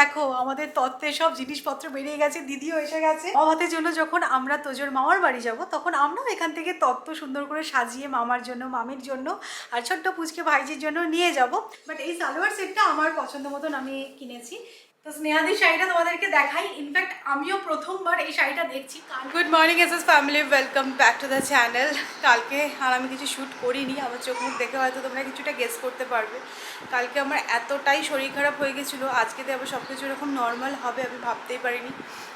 দেখো, আমাদের তত্ত্বে সব জিনিসপত্র বেরিয়ে গেছে, দিদিও এসে গেছে। অভাতের জন্য যখন আমরা তোজোর মামার বাড়ি যাব, তখন আমরাও এখান থেকে তত্ত্ব সুন্দর করে সাজিয়ে মামার জন্য, মামির জন্য আর ছোট্ট পুচকে ভাইজির জন্য নিয়ে যাব। বাট এই সালোয়ার সেটটা আমার পছন্দ মতন আমি কিনেছি। তো স্নেহাদি শাড়িটা তোমাদেরকে দেখাই। ইনফ্যাক্ট আমিও প্রথমবার এই শাড়িটা দেখছি। Good morning S S family welcome back to the channel কালকে আর আমি কিছু শ্যুট করিনি। আমার চোখ মুখ দেখে হয়তো তোমরা কিছুটা গেস করতে পারবে। কালকে আমার এতটাই শরীর খারাপ হয়ে গেছিল। আজকেতে আবার সব কিছু এরকম নর্মাল হবে, আমি ভাবতেই পারিনি।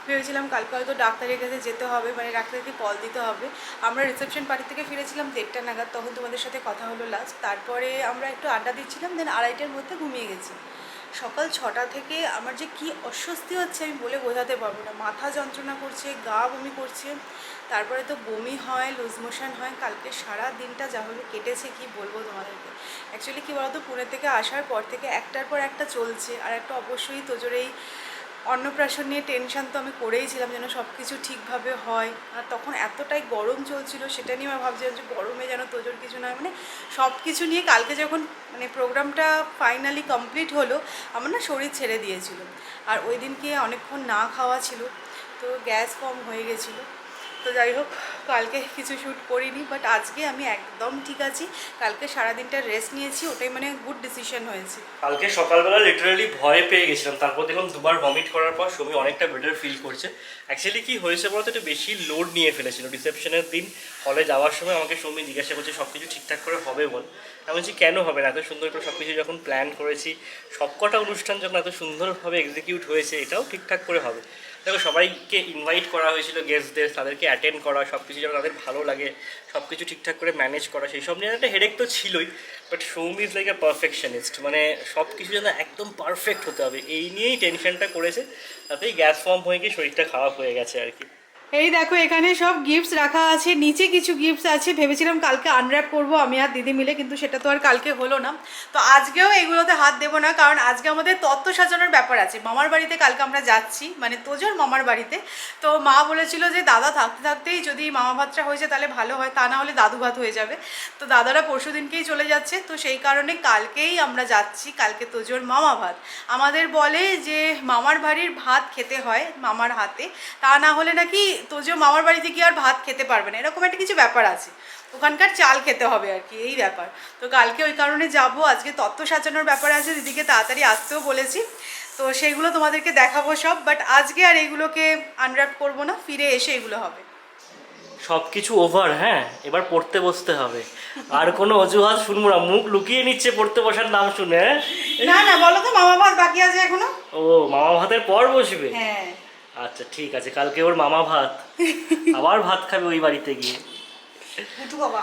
ভেবেছিলাম কালকে হয়তো ডাক্তারের কাছে যেতে হবে মানে ডাক্তারকে কল দিতে হবে। আমরা রিসেপশন পার্টি থেকে ফিরেছিলাম দেড়টা নাগাদ, তখন তোমাদের সাথে কথা হলো লাস্ট তারপরে আমরা একটু আড্ডা দিচ্ছিলাম দেন আড়াইটার মধ্যে ঘুমিয়ে গেছি। সকাল ছটা থেকে আমার যে কি অস্বস্তি হচ্ছে আমি বলে বোঝাতে পারব না। মাথা যন্ত্রণা করছে, গা বমি করছে, তারপরে তো বমি হয় লুজ মোশন হয়। কালকে সারা দিনটা যা হলো কেটেছে, কি বলব তোমাদেরকে? অ্যাকচুয়ালি কী বলতো, পুনে থেকে আসার পর থেকে একটার পর একটা চলছে। আর একটা অবশ্যই তোজোর এই অন্নপ্রাশন নিয়ে টেনশান তো আমি করেই ছিলাম যেন সব কিছু ঠিকভাবে হয়। আর তখন এতটাই গরম চলছিল, সেটা নিয়ে আমি ভাবছিলাম যে গরমে যেন তোজোর কিছু নয় মানে সব কিছু নিয়ে কালকে যখন মানে প্রোগ্রামটা ফাইনালি কমপ্লিট হলো, আমার না শরীর ছেড়ে দিয়েছিল। আর ওই দিনকে অনেকক্ষণ না খাওয়া ছিল, তো গ্যাস কম হয়ে গেছিল। তো যাই হোক কালকে কিছু শ্যুট করিনি বাট আজকে আমি একদম ঠিক আছি। কালকে সারাদিনটা রেস্ট নিয়েছি, ওটাই মানে গুড ডিসিশন হয়েছে। কালকে সকালবেলা লিটারালি ভয় পেয়ে গেছিলাম। তারপর দেখলাম দুবার ভমিট করার পর সুমি অনেকটা বেটার ফিল করছে। অ্যাকচুয়ালি কি হয়েছে বলতো, একটু বেশি লোড নিয়ে ফেলেছিল। রিসেপশনের দিন হলে যাওয়ার সময় আমাকে সুমি জিজ্ঞাসা করছে সব কিছু ঠিকঠাক করে হবে বল? আমি বলছি, কেন হবে না? এত সুন্দর করে সব কিছু যখন প্ল্যান করেছি, সবকটা অনুষ্ঠান যখন এত সুন্দরভাবে এক্সিকিউট হয়েছে, এটাও ঠিকঠাক করে হবে। দেখো, সবাইকে ইনভাইট করা হয়েছিল গেস্টদের তাদেরকে অ্যাটেন্ড করা সব কিছু যেন তাদের ভালো লাগে সব কিছু ঠিকঠাক করে ম্যানেজ করা, সেই সব নিয়ে একটা হেডেক তো ছিলই but Soum is like a perfectionist মানে সব কিছু যেন একদম পারফেক্ট হতে হবে, এই নিয়েই টেনশনটা করেছে, তাতেই গ্যাস ফর্ম হয়ে গিয়ে শরীরটা খারাপ হয়ে গেছে আর কি। এই দেখো, এখানে সব গিফটস রাখা আছে, নিচে কিছু গিফটস আছে। ভেবেছিলাম কালকে আনর্যাপ করব, আমি আর দিদি মিলে, কিন্তু সেটা তো আর কালকে হলো না। তো আজকেও এগুলোতে হাত দেবো না, কারণ আজকে আমাদের তত্ত্ব সাজানোর ব্যাপার আছে। মামার বাড়িতে কালকে আমরা যাচ্ছি মানে তোজোর মামার বাড়িতে। তো মা বলেছিল যে, দাদা, থাকতে থাকতেই যদি মামা ভাতটা হয়েছে তাহলে ভালো হয়, তা না হলে দাদু ভাত হয়ে যাবে। তো দাদারা পরশু দিনকেই চলে যাচ্ছে। তো সেই কারণে কালকেই আমরা যাচ্ছি, কালকে তোজোর মামা ভাত। আমাদের বলে যে, মামার বাড়ির ভাত খেতে হয় মামার হাতে। তা না হলে নাকি তোজো মামার বাড়িতে গিয়ে আর ভাত খেতে পারবে না এরকম একটা কিছু ব্যাপার আছে। ওখানকার চাল খেতে হবে আর কি এই ব্যাপার। তো কালকে ওই কারণে যাব আজকে তত্ত্ব সাজানোর ব্যাপার আছে দিদিকে তাড়াতাড়ি আসতেও বলেছি। তো সেইগুলো তোমাদেরকে দেখাবো সব বাট আজকে আর এইগুলোকে আনর্যাপ করব না ফিরে এসে এগুলো হবে। সব কিছু ওভার হ্যাঁ? এবার পড়তে বসতে হবে। আর কোনো অজুহাত শুনব না মুখ লুকিয়ে নিচ্ছে পড়তে বসার নাম শুনে হ্যাঁ? না না বলো তো মামা ভাত বাকি আছে এখনও? ও মামা ভাতের পর বসবে? হ্যাঁ। আচ্ছা ঠিক আছে কালকে ওর মামা ভাত। আবার ভাত খাবে ওই বাড়িতে গিয়ে। উঠু বাবা।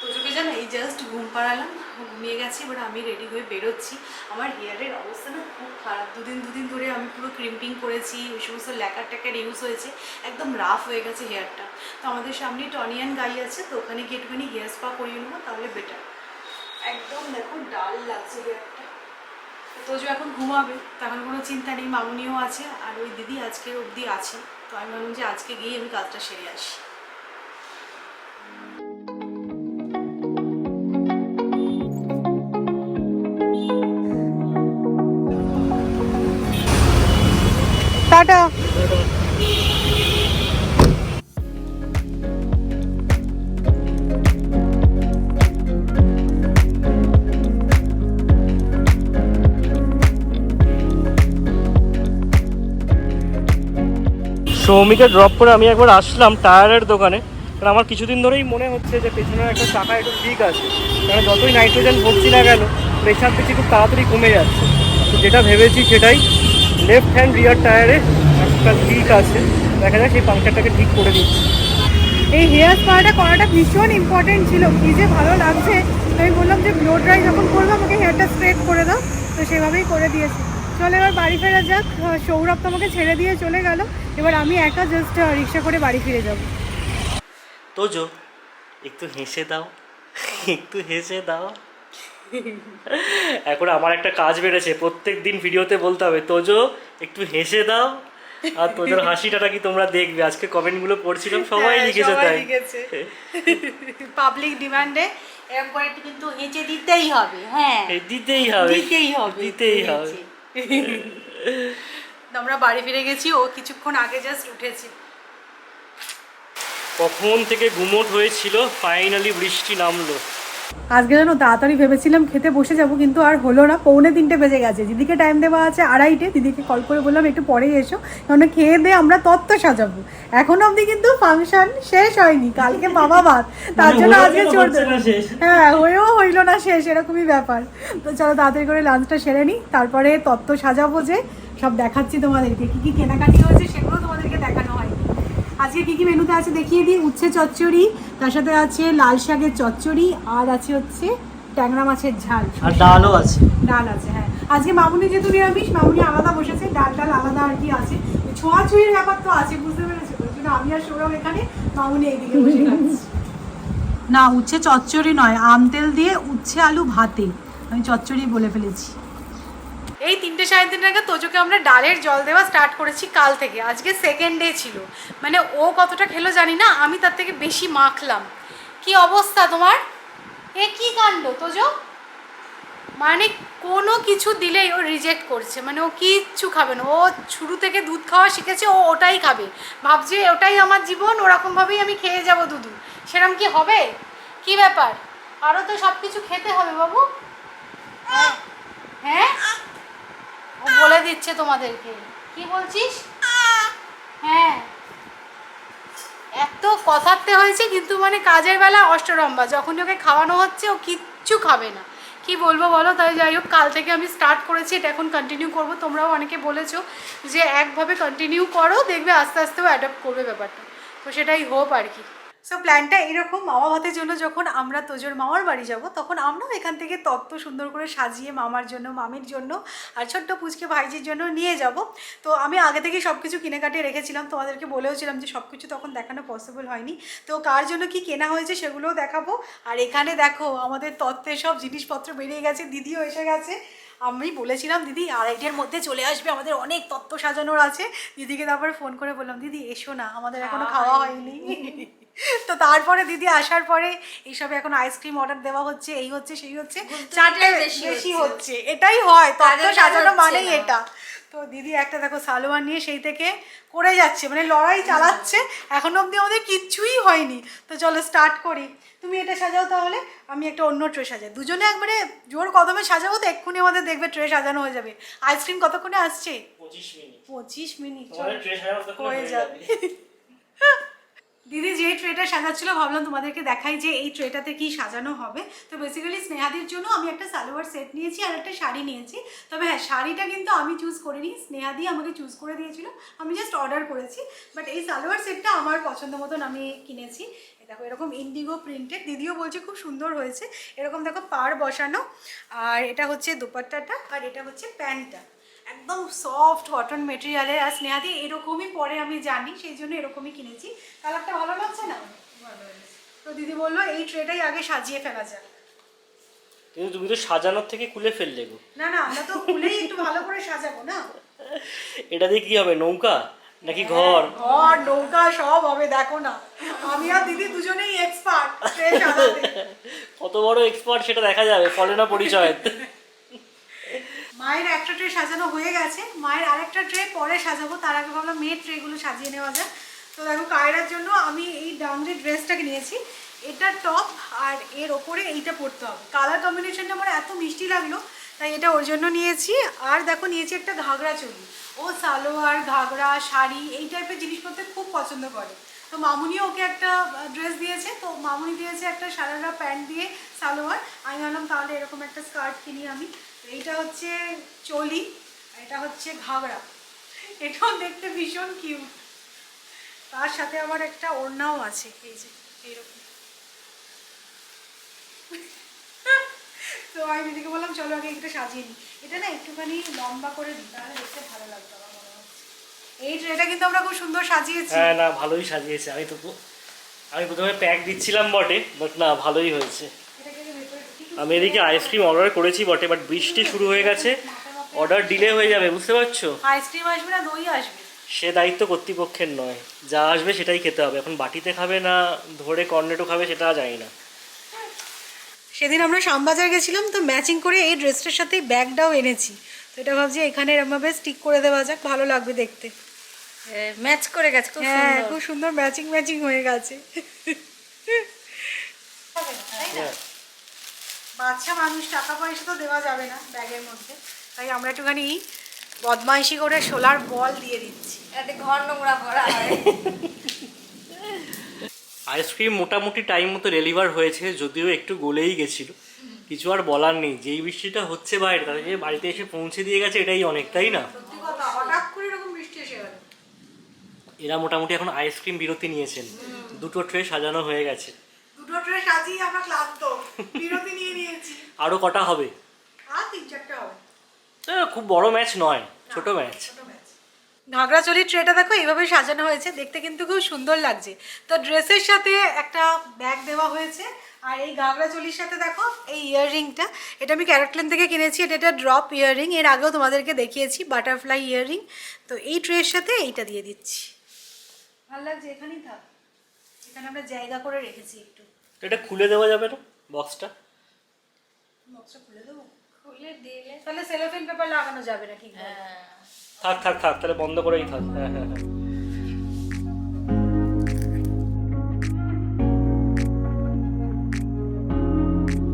তোজোকে জানো এই জাস্ট ঘুম পাড়ালাম ঘুমিয়ে গেছি এবার আমি রেডি হয়ে বেরোচ্ছি। আমার হেয়ারের অবস্থা না খুব খারাপ। দুদিন দুদিন ধরে আমি পুরো ক্রিম্পিং করেছি ওই সমস্ত ল্যাকার ট্যাকার ইউজ হয়েছে একদম রাফ হয়ে গেছে হেয়ারটা তো আমাদের সামনে টনিয়ান গাই আছে তো ওখানে গিয়ে একটুখানি হেয়ার স্পা করিয়ে নেব তাহলে বেটার একদম দেখো ডাল লাগছে হেয়ারটা তোজো এখন ঘুমাবে তখন কোনো চিন্তা নেই, মামুনিও আছে আর ওই দিদি আজকের অবধি আছে। তো আমি ভাবলাম যে আজকে গিয়ে আমি কাজটা সেরে আসি। টাটা। সৌমিকে ড্রপ করে আমি একবার আসলাম টায়ারের দোকানে। কারণ আমার কিছুদিন ধরেই মনে হচ্ছে যে পেছনের একটা চাকা একটু ঠিক আছে। কারণ যতই নাইট্রোজেন ভরছি না কেন প্রেশার দেখছি খুব তাড়াতাড়ি কমে যাচ্ছে। তো যেটা ভেবেছি সেটাই লেফট হ্যান্ড রিয়ার টায়ারে একটা ঠিক আছে। দেখা যাক সেই পাংচারটাকে ঠিক করে দিচ্ছি। এই হেয়ার স্পাটা করাটা ভীষণ ইম্পর্টেন্ট ছিল। কি যে ভালো লাগছে। আমি বললাম যে ব্লো ড্রাই যখন করব, আমাকে হেয়ারটা স্ট্রেট করে দাও। তো সেভাবেই করে দিয়েছি। চলো এবার বাড়ি ফেরা যাক। সৌরভ তো আমাকে ছেড়ে দিয়ে চলে গেল। এবার আমি একা জাস্ট রিক্সা করে বাড়ি ফিরে যাব। তোজো একটু হেসে দাও। একটু হেসে দাও। এখন আমার একটা কাজ বেড়েছে প্রত্যেক দিন ভিডিওতে বলতে হবে তোজো একটু হেসে দাও। আর তোজোর হাসিটা নাকি তোমরা দেখবে। আজকে কমেন্টগুলো পড়ছিলাম সবাই লিখেছে তাই। পাবলিক ডিমান্ডে এরকম করে কিন্তু হেঁচে দিতেই হবে হ্যাঁ। দিতেই হবে। দিতেই হবে দিতেই হবে। তো আমরা বাড়ি ফিরে গেছি ও কিছুক্ষণ আগে জাস্ট উঠেছে। কখন থেকে গুমোট হয়েছিল ফাইনালি বৃষ্টি নামলো। আজকে যেন তাড়াতাড়ি ভেবেছিলাম খেতে বসে যাব কিন্তু আর হলো না পৌনে তিনটে বেজে গেছে। দিদিকে টাইম দেওয়া আছে আড়াইটে দিদিকে কল করে বললাম একটু পরেই এসো কারণ খেয়ে দিয়ে আমরা তত্ত্ব সাজাবো। এখনও অবধি কিন্তু ফাংশন শেষ হয়নি কালকে বাবা ভাত তার মানে জন্য আজকে শেষ। হ্যাঁ হয়েও হইল না শেষ এরকমই ব্যাপার। তো চলো তাড়াতাড়ি করে লাঞ্চটা সেরে নিই তারপরে তত্ত্ব সাজাবো যে সব দেখাচ্ছি তোমাদেরকে। কি কি কেনাকাটি হয়েছে সেগুলো তোমাদেরকে দেখানো হয়নি আজকে কি কি মেনুতে আছে দেখিয়ে দিই। উচ্ছে চচ্চড়ি তার সাথে আছে লাল শাকের চচ্চড়ি আর আছে হচ্ছে ট্যাংরা মাছের ঝাল। আর ডালও আছে। ডাল আছে হ্যাঁ। আজকে মামুনি যেহেতু নিরামিষ মামুনি আলাদা বসেছে ডাল ডাল আলাদা আর কি আছে। ছোঁয়াছুঁয়ির ব্যাপার তো আছে বুঝতে পেরেছ? কিন্তু আমি আর সৌরভ এখানে মামুনি এইদিকে বসে না উচ্ছে চচ্চড়ি নয় আম তেল দিয়ে উচ্ছে আলু ভাতে। আমি চচ্চড়ি বলে ফেলেছি। এই তিনটে সাড়ে তিনটে নাগাদ তোজোকে আমরা ডালের জল দেওয়া স্টার্ট করেছি কাল থেকে। আজকে সেকেন্ড ডে ছিল। মানে ও কতটা খেলো জানি না, আমি তার থেকে বেশি মাখলাম। কি অবস্থা তোমার? এ কি কাণ্ড তোজো? মানে কোনো কিছু দিলেই ও রিজেক্ট করছে। মানে ও কিচ্ছু খাবে না। ও শুরু থেকে দুধ খাওয়া শিখেছে, ও ওটাই খাবে। ভাবছে ওটাই আমার জীবন, ওরকমভাবেই আমি খেয়ে যাব দুধু। সেরম কি হবে? কি ব্যাপার? আরও তো সব কিছু খেতে হবে বাবু। হ্যাঁ? হ্যাঁ? বলে দিচ্ছে তোমাদেরকে। কি বলছিস? হ্যাঁ। এত কথাতে হয়েছে কিন্তু মানে কাজের বেলা অষ্টরম্বা যখনই ওকে খাওয়ানো হচ্ছে ও কিচ্ছু খাবে না। কি বলব বলো? তাই যাই হোক, কাল থেকে আমি স্টার্ট করেছি, এটা এখন কন্টিনিউ করব। তোমরাও অনেকে বলেছ যে একভাবে কন্টিনিউ করো, দেখবে আস্তে আস্তেও অ্যাডাপ্ট করবে ব্যাপারটা। তো সেটাই হোপ আর কি। সো প্ল্যানটা এরকম মামা ভাতের জন্য যখন আমরা তোজোর মামার বাড়ি যাব, তখন আমরাও এখান থেকে তত্ত্ব সুন্দর করে সাজিয়ে মামার জন্য, মামির জন্য আর ছোট্ট পুচকে ভাইজির জন্য নিয়ে যাব। তো আমি আগে থেকে সব কিছু কিনে কাটিয়ে রেখেছিলাম, তোমাদেরকে বলেওছিলাম যে সব কিছু তখন দেখানো পসিবল হয়নি। তো কার জন্য কি কেনা হয়েছে সেগুলোও দেখাবো। আর এখানে দেখো, আমাদের তত্ত্বে সব জিনিসপত্র বেরিয়ে গেছে, দিদিও এসে গেছে। আমি বলেছিলাম, দিদি আর আড়াইটের মধ্যে চলে আসবে, আমাদের অনেক তত্ত্ব সাজানোর আছে। দিদিকে তারপরে ফোন করে বললাম, দিদি, এসো না, আমাদের এখনও খাওয়া হয়নি। তো তারপরে দিদি আসার পরে এইসব এখন আইসক্রিম অর্ডার দেওয়া হচ্ছে এই হচ্ছে সেই হচ্ছে চারটে বেশি হচ্ছে। এটাই হয় তত্ত্ব সাজানো মানেই এটা। তো দিদি একটা দেখো সালোয়ার নিয়ে সেই থেকে করে যাচ্ছে মানে লড়াই চালাচ্ছে। এখনও অবধি আমাদের কিচ্ছুই হয়নি। তো চলো স্টার্ট করি। তুমি এটা সাজাও তাহলে আমি একটা অন্য ট্রে সাজাই। দুজনে একবারে জোর কদমে সাজাবো তো এক্ষুনি আমাদের দেখবে ট্রে সাজানো হয়ে যাবে। আইসক্রিম কতক্ষণে আসছে? পঁচিশ মিনিট। পঁচিশ মিনিট হয়ে হয়ে যাবে। দিদি যে ট্রেটা সাজাচ্ছিল, ভাবলাম তোমাদেরকে দেখাই যে এই ট্রেটাতে কি সাজানো হবে। তো বেসিক্যালি স্নেহাদির জন্য আমি একটা সালোয়ার সেট নিয়েছি আর একটা শাড়ি নিয়েছি। তবে হ্যাঁ শাড়িটা কিন্তু আমি চুজ করিনি। স্নেহাদি আমাকে চুজ করে দিয়েছিল। আমি জাস্ট অর্ডার করেছি। বাট এই সালোয়ার সেটটা আমার পছন্দ মতন আমি কিনেছি। দেখো, এরকম ইন্ডিগো প্রিন্টেড দিদিও বলছে খুব সুন্দর হয়েছে। এরকম দেখো পার বসানো। আর এটা হচ্ছে দুপাট্টাটা। আর এটা হচ্ছে প্যান্টটা। একদম সফট কটন মেটেরিয়ালের আর স্নেহাদি এরকমই পরে আমি জানি সেই জন্য এরকমই কিনেছি। কালারটা ভালো লাগছে না? তো দিদি বলল এই ট্রেটাই আগে সাজিয়ে ফেলা যাক। কিন্তু তুমি তো সাজানোর থেকে খুলে ফেললে গো। না না আমরা তো খুলেই একটু ভালো করে সাজাবো না? এটা দিয়ে কি হবে নৌকা? নাকি ঘর? ঘর নৌকা সব হবে দেখো না। আমি আর দিদি দুজনেই এক্সপার্ট কত বড় এক্সপার্ট সেটা দেখা যাবে ফলে না পরিচয়। মায়ের একটা ট্রে সাজানো হয়ে গেছে। মায়ের আরেকটা ট্রে পরে সাজাবো। তার আগে ভাবলাম মেয়ের ট্রেগুলো সাজিয়ে নেওয়া যায় তো দেখো, কায়রার জন্য আমি এই ডাউনলি ড্রেসটাকে নিয়েছি। এটা টপ আর এর ওপরে এইটা পরতে হবে। কালার কম্বিনেশনটা আমার এত মিষ্টি লাগল, তাই এটা ওর জন্য নিয়েছি। আর দেখো, নিয়েছি একটা ঘাগরা চুড়ি। ও সালোয়ার, ঘাগরা, শাড়ি, এই টাইপের জিনিসপত্র খুব পছন্দ করে। তো মামুনিও ওকে একটা ড্রেস দিয়েছে। তো মামুনি দিয়েছে একটা সারারা প্যান্ট দিয়ে সালোয়ার। আমি ভাবলাম তাহলে এরকম একটা স্কার্ট কিনি আমি। এইটা হচ্ছে চলি এটা হচ্ছে ঘাগরা। এটাও দেখতে ভীষণ কিউট তার সাথে আবার একটা ওড়নাও আছে, এই যে, এইরকম। তো আমি দিদিকে বললাম, চলো আগে একটা সাজিয়ে নিই। এটা না একটুখানি লম্বা করে দিই, তাহলে দেখতে ভালো লাগতো আমার মনে হচ্ছে এই ট্রেটা কিন্তু আমরা খুব সুন্দর সাজিয়েছি। হ্যাঁ না, ভালোই সাজিয়েছে। আমি তো আমি প্রথমে প্যাক দিচ্ছিলাম বটে বাট না, ভালোই হয়েছে এটাকে যে ভেতরে ঢুকিয়ে আমি এদিকে আইসক্রিম অর্ডার করেছি বটে বাট বৃষ্টি শুরু হয়ে গেছে। অর্ডার ডিলে হয়ে যাবে বুঝতে পারছ? আইসক্রিম আসবে না দই আসবে? সে দায়িত্ব কর্তৃপক্ষের নয়। যা আসবে সেটাই খেতে হবে। এখন বাটিতে খাবে না ধরে কর্নেটো খাবে সেটা জানি না। সেদিন আমরা শ্যামবাজার গেছিলাম তো ম্যাচিং করে এই ড্রেসটার সাথে ব্যাগটাও এনেছি। তো এটা ভাবছি এখানে এরমভাবে স্টিক করে দেওয়া যাক ভালো লাগবে দেখতে। ম্যাচ করে গেছে খুব হ্যাঁ সুন্দর। খুব সুন্দর ম্যাচিং ম্যাচিং হয়ে গেছে। হ্যাঁ। বাচ্চা মানুষ টাকা পয়সা তো দেওয়া যাবে না ব্যাগের মধ্যে। তাই আমরা একটুখানি বদমাইশি করে সোলার বল দিয়ে দিচ্ছি। এতে ঘর নোংরা করা হয়। আইসক্রিম মোটামুটি টাইম মতো ডেলিভার হয়েছে যদিও একটু গলেই গেছিল। কিছু আর বলার নেই যেই বৃষ্টিটা হচ্ছে বাইরে তাদেরকে বাড়িতে এসে পৌঁছে দিয়ে গেছে এটাই অনেক তাই না এরা মোটামুটি এখন আইসক্রিম বিরতি নিয়েছেন। দুটো ট্রে সাজানো হয়ে গেছে। দুটো ট্রে সাজিয়ে আমরা ক্লান্ত। বিরতি আরও কটা হবে? আর তিন চারটে হবে। এ, খুব বড় ম্যাচ নয় ছোট ম্যাচ। ঘাগড়াচলির ট্রেটা দেখো এইভাবে সাজানো হয়েছে দেখতে কিন্তু খুব সুন্দর লাগছে। তো ড্রেসের সাথে একটা ব্যাগ দেওয়া হয়েছে আর এই ঘাগড়াচলির সাথে দেখো এই ইয়াররিংটা এটা আমি ক্যারেক্টলেন থেকে কিনেছি এটা একটা ড্রপ ইয়াররিং এর আগেও তোমাদেরকে দেখিয়েছি বাটারফ্লাই ইয়াররিং তো এই ট্রের সাথে এইটা দিয়ে দিচ্ছি। ভালো লাগছে এখানেই থাক। এখানে আমরা জায়গা করে রেখেছি একটু। এটা খুলে দেওয়া যাবে না বক্সটা বক্সটা খুলে দেবো? খুলে দিলে তাহলে সেলোফিন পেপার লাগানো যাবে না ঠিক হ্যাঁ। থাক থাক থাক তাহলে বন্ধ করেই থাক। হ্যাঁ হ্যাঁ হ্যাঁ।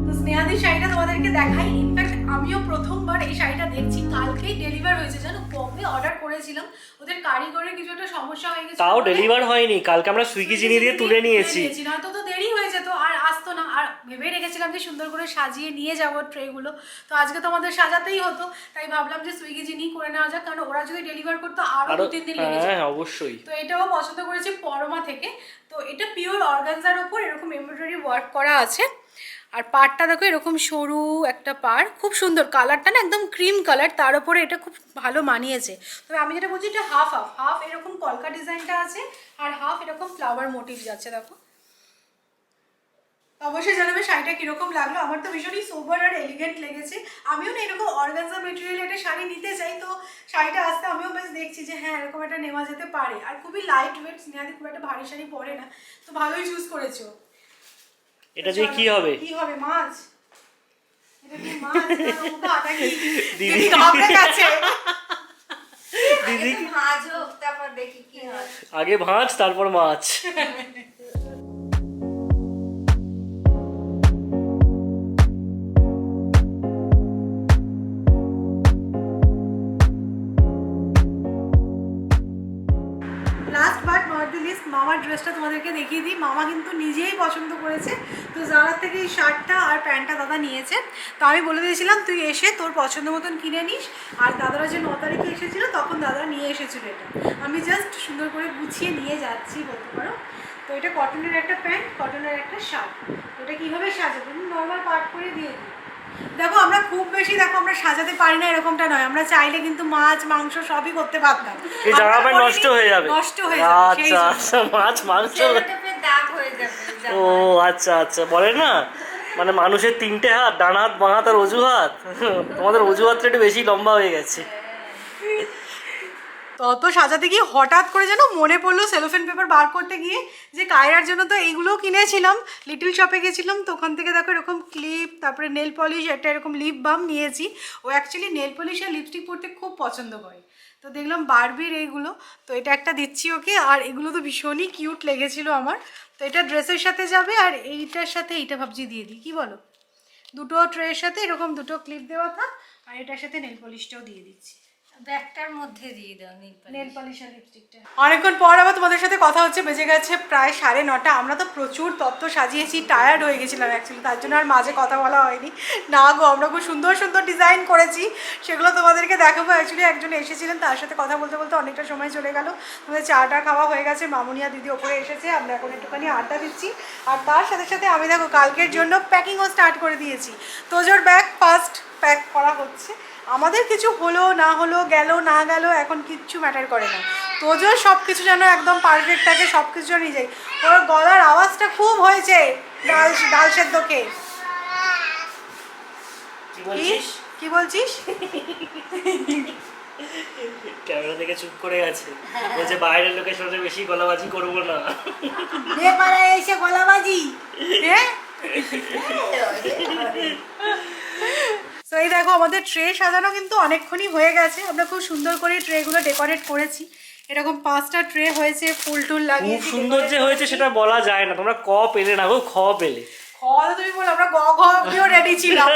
তো স্নেহাদির শাড়িটা তোমাদেরকে দেখাই। ইনফ্যাক্ট আমিও প্রথমবার এই শাড়িটা দেখছি। কালকেই ডেলিভার হয়েছে জানো? কবে অর্ডার করেছিলাম। ওদের কারিগরের কিছু একটা সমস্যা হয়ে গেছে। তাও ডেলিভার হয়নি। কালকে আমরা সুইগি চিনি দিয়ে তুলে নিয়েছি। নয়তো তো দেরি হয়ে যেত আর আসতো না। আর ভেবে রেখেছিলাম যে সুন্দর করে সাজিয়ে নিয়ে যাব ট্রেগুলো তো আজকে তো আমাদের সাজাতেই হতো। তাই ভাবলাম যে সুইগি চিনি করে নেওয়া যাক। কারণ ওরা যদি ডেলিভার করতো আরও দু তিন দিন লেগে যেত। হ্যাঁ অবশ্যই। তো এটাও পছন্দ করেছি পরমা থেকে। তো এটা পিওর অর্গানজার ওপর এরকম এমব্রয়ডারি ওয়ার্ক করা আছে। আর পাড়টা দেখো, এরকম সরু একটা পাড়, খুব সুন্দর কালারটা না, একদম ক্রিম কালার তার উপরে এটা খুব ভালো মানিয়েছে। তবে আমি যেটা বলছি, এটা হাফ হাফ হাফ এরকম কলকা ডিজাইনটা আছে, আর হাফ এরকম ফ্লাওয়ার মোটিভ যাচ্ছে, দেখো। অবশ্যই জানাবে শাড়িটা কীরকম লাগল, আমার তো ভীষণই সোবার আর এলিগেন্ট লেগেছে। আমিও না এরকম অর্গানজা মেটেরিয়াল একটা শাড়ি নিতে চাই, তো শাড়িটা আসতে আমিও বেশ দেখছি যে হ্যাঁ এরকম একটা নেওয়া যেতে পারে। আর খুবই লাইট ওয়েট স্নেহাদি খুব একটা ভারী শাড়ি পরে না, তো ভালোই চুজ করেছ। এটা দিয়ে কি হবে? কি হবে মাছ? দিদি। দিদি আগে ভাঁজ তারপর মাছ। ড্রেসটা তোমাদেরকে দেখিয়ে দিই। মামা কিন্তু নিজেই পছন্দ করেছে। তো জারার থেকে এই শার্টটা আর প্যান্টটা দাদা নিয়েছে, তো আমি বলে দিয়েছিলাম, তুই এসে তোর পছন্দ মতন কিনে নিস। আর দাদারা যে ন তারিখে এসেছিল, তখন দাদা নিয়ে এসেছিল এটা। আমি জাস্ট সুন্দর করে গুছিয়ে নিয়ে যাচ্ছি বলতে পারো। তো এটা কটনের একটা প্যান্ট কটনের একটা শার্ট। এটা কীভাবে সাজাবো? নর্মাল পাট করে দিয়ে দিই দেখো আমরা খুব বেশি দেখো আমরা সাজাতে পারি না এরকমটা নয়। আমরা চাইলে কিন্তু মাছ মাংস সবই করতে পারতাম। এই জামা আমরা প্যান্ট নষ্ট হয়ে যাবে। নষ্ট হয়ে যাবে আচ্ছা আচ্ছা মাছ মাংস। দাগ হয়ে যাবে ও আচ্ছা আচ্ছা বলে না? মানে মানুষের তিনটে হাত ডান হাত বাঁ হাত আর অজুহাত তোমাদের অজুহাতটা একটু বেশি লম্বা হয়ে গেছে। তত সাজাতে গিয়ে হঠাৎ করে যেন মনে পড়ল সেলোফেন পেপার বার করতে গিয়ে যে কায়রার জন্য তো এইগুলোও কিনেছিলাম। লিটল শপে গেছিলাম, তো ওখান থেকে দেখো এরকম ক্লিপ তারপরে নেল পলিশ একটা এরকম লিপ বাম নিয়েছি। ও অ্যাকচুয়ালি নেল পলিশ আর লিপস্টিক পরতে খুব পছন্দ করে। তো দেখলাম বারবির এইগুলো, তো এটা একটা দিচ্ছি ওকে। আর এগুলো তো ভীষণই কিউট লেগেছিল আমার। তো এটা ড্রেসের সাথে যাবে আর এইটার সাথে এইটা ভাবছি দিয়ে দিই, কী বলো? দুটো ট্রের সাথে এরকম দুটো ক্লিপ দেওয়া থাক, আর এটার সাথে নেল পলিশটাও দিয়ে দিচ্ছি। ব্যাগটার মধ্যে দিয়ে দাও নেল পলিশ। আর লিপস্টিকটা। অনেকক্ষণ পর আবার তোমাদের সাথে কথা হচ্ছে বেজে গেছে প্রায় সাড়ে নটা। আমরা তো প্রচুর তত্ত্ব সাজিয়েছি টায়ার্ড হয়ে গেছিলাম অ্যাকচুয়ালি তার জন্য আর মাঝে কথা বলা হয়নি। না গো আমরা খুব সুন্দর সুন্দর ডিজাইন করেছি। সেগুলো তোমাদেরকে দেখাবো। অ্যাকচুয়ালি একজন এসেছিলেন তার সাথে কথা বলতে বলতে অনেকটা সময় চলে গেল। আমাদের চাটা খাওয়া হয়ে গেছে মামুনিয়া দিদি ওপরে এসেছে আমরা এখন একটুখানি আড্ডা দিচ্ছি। আর তার সাথে সাথে আমি দেখো কালকের জন্য প্যাকিংও স্টার্ট করে দিয়েছি। তোজোর ব্যাগ ফার্স্ট প্যাক করা হচ্ছে। আমাদের কিছু হলো না হলো গেল না গেল এখন কিচ্ছু ম্যাটার করে না। তোজোর সব কিছু যেন একদম পারফেক্ট থাকে সব কিছু যেন নিজেই। ওর গলার আওয়াজটা খুব হয়েছে ডাল ডাল সেদ্ধকে। কি কি বলছিস? কি? বলছিস? ক্যামেরা থেকে চুপ করে গেছে বলছে বাইরের লোকের সাথে বেশি গলাবাজি করব না। রে পাড়ায় এসে গলাবাজি? হ্যাঁ? তো এই দেখো আমাদের ট্রে সাজানো কিন্তু অনেকক্ষণই হয়ে গেছে। আমরা খুব সুন্দর করে ট্রেগুলো ডেকোরেট করেছি। এরকম পাঁচটা ট্রে হয়েছে ফুল টুল খুব সুন্দর যে হয়েছে সেটা বলা যায় না। তোমরা ক পেলে না গো? খ পেলে। খাওয়া তুমি বলো আমরা গ ঘ দিয়েও রেডি ছিলাম।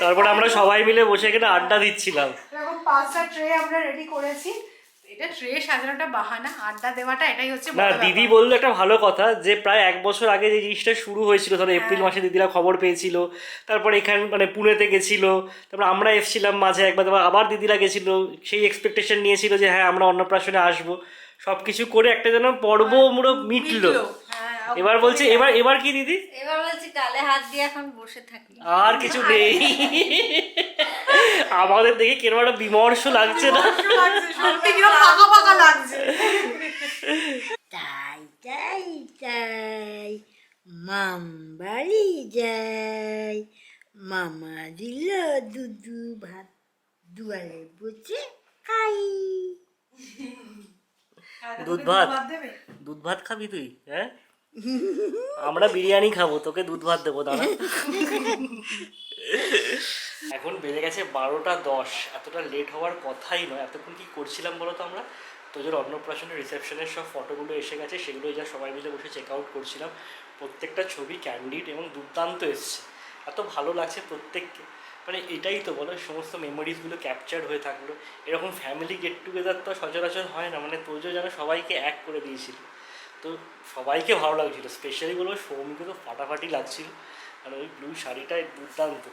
তারপরে আমরা সবাই মিলে বসে এখানে আড্ডা দিচ্ছিলাম। এরকম পাঁচটা ট্রে আমরা রেডি করেছি। এটা ট্রে সাজানোটা বাহানা আড্ডা দেওয়াটা এটাই হচ্ছে না দিদি বলল একটা ভালো কথা যে প্রায় এক বছর আগে যে জিনিসটা শুরু হয়েছিল ধরো এপ্রিল মাসে দিদিরা খবর পেয়েছিল তারপরে এখানে মানে পুনেতে গেছিল তারপর আমরা এসেছিলাম মাঝে একবার তারপর আবার দিদিরা গেছিল সেই এক্সপেকটেশন নিয়েছিল যে হ্যাঁ আমরা অন্নপ্রাশনে আসব। সব কিছু করে একটা যেন পর্ব মুড়ো মিটলো। হ্যাঁ, এবার বলছে এবার এবার কি দিদি? এবার বলছি গালে হাত দিয়ে এখন বসে থাকি আর কিছু নেই। আমাদের দেখে কেন একটা বিমর্ষ লাগছে না কষ্ট লাগছে, সত্যি কীরকম ফাঁকা ফাঁকা লাগছে তাই তাই তাই মাম বাড়ি যাই মামা দিল দুধু ভাত দুয়ারে বসে খাই দুধ ভাত? দুধ ভাত খাবি তুই হ্যাঁ? আমরা বিরিয়ানি খাব তোকে দুধ ভাত দেবো দাঁড়া। এখন বেজে গেছে বারোটা দশ। এতটা লেট হওয়ার কথাই নয়। এতক্ষণ কি করছিলাম বলো তো আমরা? তোদের অন্নপ্রাশনের রিসেপশনের সব ফটোগুলো এসে গেছে সেগুলো যা সবাই মিলে বসে চেক আউট করছিলাম। প্রত্যেকটা ছবি ক্যান্ডিড এবং দুর্দান্ত এসছে। এত ভালো লাগছে প্রত্যেককে। মানে এটাই তো বলো, সমস্ত মেমোরিজগুলো ক্যাপচার হয়ে থাকল। এরকম ফ্যামিলি গেট টুগেদার তো সচরাচর হয় না মানে তোজো যেন সবাইকে এক করে দিয়েছিল। তো সবাইকে ভালো লাগছিল স্পেশালি বলব সৌমিকে তো ফাটাফাটি লাগছিল। আর ওই ব্লু শাড়িটাই দুর্দান্ত।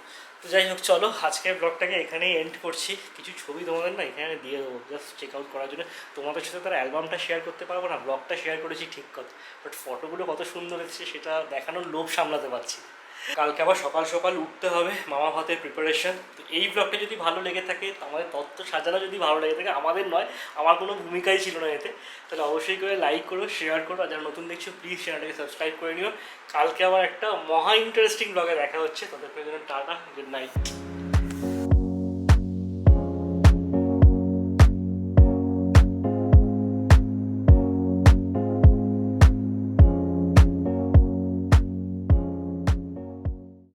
তো যাই হোক, চলো আজকের ব্লগটাকে এখানেই এন্ড করছি। কিছু ছবি তোমাদের না এখানে দিয়ে দেবো জাস্ট চেক আউট করার জন্য। তোমাদের সাথে তার অ্যালবামটা শেয়ার করতে পারব না ব্লগটা শেয়ার করেছি ঠিক কথা। বাট ফটোগুলো কত সুন্দর এসেছে, সেটা দেখানোর লোভ সামলাতে পারছি। কালকে আবার সকাল সকাল উঠতে হবে মামা ভাতের প্রিপারেশন তো এই ব্লগটা যদি ভালো লেগে থাকে আমাদের তত্ত্ব সাজানো যদি ভালো লেগে থাকে, আমাদের নয়, আমার কোনো ভূমিকাই ছিল না এতে। তাহলে অবশ্যই করে লাইক করো শেয়ার করো, আর যারা নতুন দেখছ প্লিজ চ্যানেলটাকে সাবস্ক্রাইব করে নিও। কালকে আবার একটা মহা ইন্টারেস্টিং ব্লগে দেখা হচ্ছে। তাদের জন্য টাটা গুড নাইট